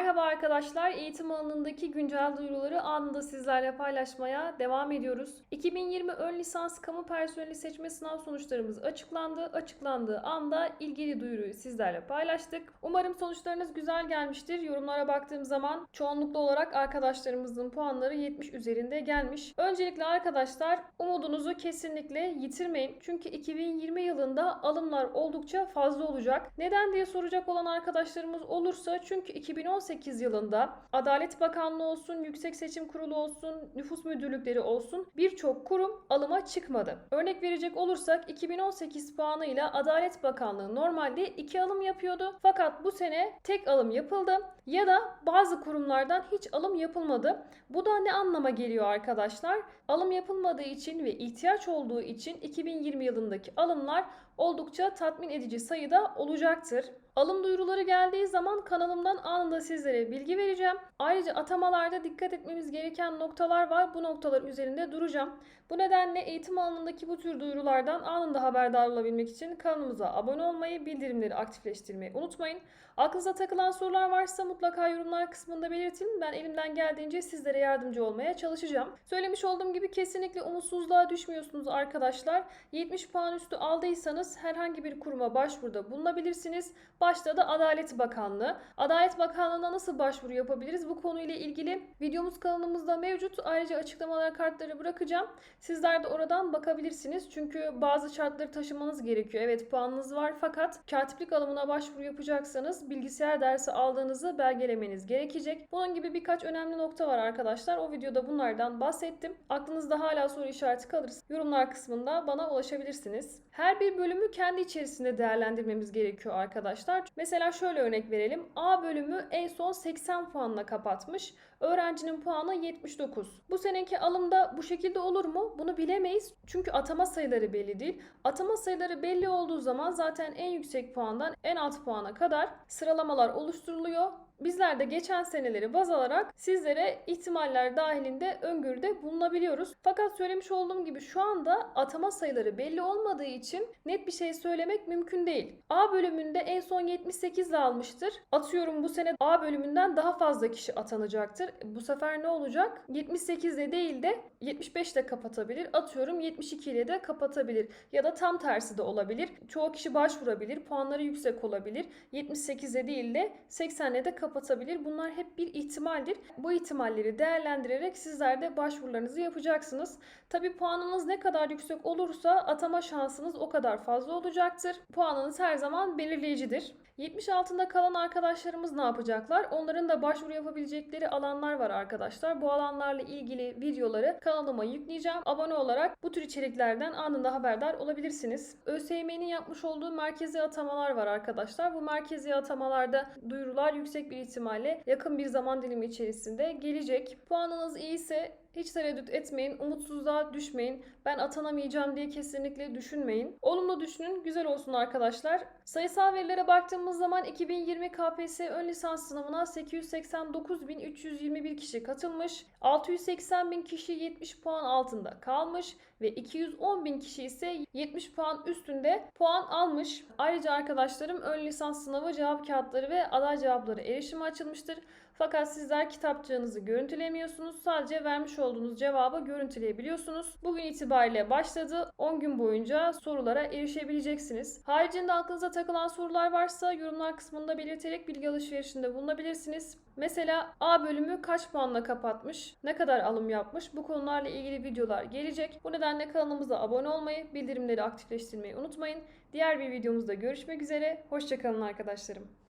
Merhaba arkadaşlar, eğitim alanındaki güncel duyuruları anında sizlerle paylaşmaya devam ediyoruz. 2020 ön lisans kamu personeli seçme sınav sonuçlarımız açıklandı. Açıklandığı anda ilgili duyuruyu sizlerle paylaştık. Umarım sonuçlarınız güzel gelmiştir. Yorumlara baktığım zaman çoğunlukla olarak arkadaşlarımızın puanları 70 üzerinde gelmiş. Öncelikle arkadaşlar umudunuzu kesinlikle yitirmeyin. Çünkü 2020 yılında alımlar oldukça fazla olacak. Neden diye soracak olan arkadaşlarımız olursa çünkü 2018 yılında Adalet Bakanlığı olsun, Yüksek Seçim Kurulu olsun, nüfus müdürlükleri olsun birçok kurum alıma çıkmadı. Örnek verecek olursak 2018 puanıyla Adalet Bakanlığı normalde iki alım yapıyordu. Fakat bu sene tek alım yapıldı ya da bazı kurumlardan hiç alım yapılmadı. Bu da ne anlama geliyor arkadaşlar? Alım yapılmadığı için ve ihtiyaç olduğu için 2020 yılındaki alımlar oldukça tatmin edici sayıda olacaktır. Alım duyuruları geldiği zaman kanalımdan anında sizlere bilgi vereceğim. Ayrıca atamalarda dikkat etmemiz gereken noktalar var. Bu noktalar üzerinde duracağım. Bu nedenle eğitim alanındaki bu tür duyurulardan anında haberdar olabilmek için kanalımıza abone olmayı, bildirimleri aktifleştirmeyi unutmayın. Aklınıza takılan sorular varsa mutlaka yorumlar kısmında belirtin. Ben elimden geldiğince sizlere yardımcı olmaya çalışacağım. Söylemiş olduğum gibi kesinlikle umutsuzluğa düşmüyorsunuz arkadaşlar. 70 puan üstü aldıysanız herhangi bir kuruma başvuruda bulunabilirsiniz. Başta da Adalet Bakanlığı. Adalet Bakanlığı'na nasıl başvuru yapabiliriz? Bu konuyla ilgili videomuz kanalımızda mevcut. Ayrıca açıklamalara kartları bırakacağım. Sizler de oradan bakabilirsiniz. Çünkü bazı şartları taşımanız gerekiyor. Evet puanınız var fakat katiplik alımına başvuru yapacaksanız bilgisayar dersi aldığınızı belgelemeniz gerekecek. Bunun gibi birkaç önemli nokta var arkadaşlar. O videoda bunlardan bahsettim. Aklınızda hala soru işareti kalırsa yorumlar kısmında bana ulaşabilirsiniz. Her bir bölümü kendi içerisinde değerlendirmemiz gerekiyor arkadaşlar. Mesela şöyle örnek verelim. A bölümü en son 80 puanla kapatmış. Öğrencinin puanı 79. Bu seneki alımda bu şekilde olur mu? Bunu bilemeyiz. Çünkü atama sayıları belli değil. Atama sayıları belli olduğu zaman zaten en yüksek puandan en alt puana kadar sıralamalar oluşturuluyor. Bizler de geçen seneleri baz alarak sizlere ihtimaller dahilinde öngörüde bulunabiliyoruz. Fakat söylemiş olduğum gibi şu anda atama sayıları belli olmadığı için net bir şey söylemek mümkün değil. A bölümünde en son 78 ile almıştır. Atıyorum bu sene A bölümünden daha fazla kişi atanacaktır. Bu sefer ne olacak? 78 ile değil de 75 ile kapatabilir. Atıyorum 72 ile de kapatabilir. Ya da tam tersi de olabilir. Çoğu kişi başvurabilir. Puanları yüksek olabilir. 78 ile değil de 80 ile de kapatabilir. Bunlar hep bir ihtimaldir. Bu ihtimalleri değerlendirerek sizler de başvurularınızı yapacaksınız. Tabi puanınız ne kadar yüksek olursa atama şansınız o kadar fazla olacaktır. Puanınız her zaman belirleyicidir. 70 altında kalan arkadaşlarımız ne yapacaklar? Onların da başvuru yapabilecekleri alanlar var arkadaşlar. Bu alanlarla ilgili videoları kanalıma yükleyeceğim. Abone olarak bu tür içeriklerden anında haberdar olabilirsiniz. ÖSYM'nin yapmış olduğu merkezi atamalar var arkadaşlar. Bu merkezi atamalarda duyurular yüksek bir ihtimalle yakın bir zaman dilimi içerisinde gelecek. Puanınız iyiyse hiç tereddüt etmeyin, umutsuzluğa düşmeyin. Ben atanamayacağım diye kesinlikle düşünmeyin. Olumlu düşünün, güzel olsun arkadaşlar. Sayısal verilere baktığımız zaman 2020 KPSS ön lisans sınavına 889.321 kişi katılmış. 680.000 kişi 70 puan altında kalmış ve 210.000 kişi ise 70 puan üstünde puan almış. Ayrıca arkadaşlarım ön lisans sınavı cevap kağıtları ve aday cevapları erişime açılmıştır. Fakat sizler kitapçığınızı görüntülemiyorsunuz. Sadece vermiş olduğunuz cevabı görüntüleyebiliyorsunuz. Bugün itibariyle başladı. 10 gün boyunca sorulara erişebileceksiniz. Haricinde aklınıza takılan sorular varsa yorumlar kısmında belirterek bilgi alışverişinde bulunabilirsiniz. Mesela A bölümü kaç puanla kapatmış, ne kadar alım yapmış bu konularla ilgili videolar gelecek. Bu nedenle kanalımıza abone olmayı, bildirimleri aktifleştirmeyi unutmayın. Diğer bir videomuzda görüşmek üzere. Hoşçakalın arkadaşlarım.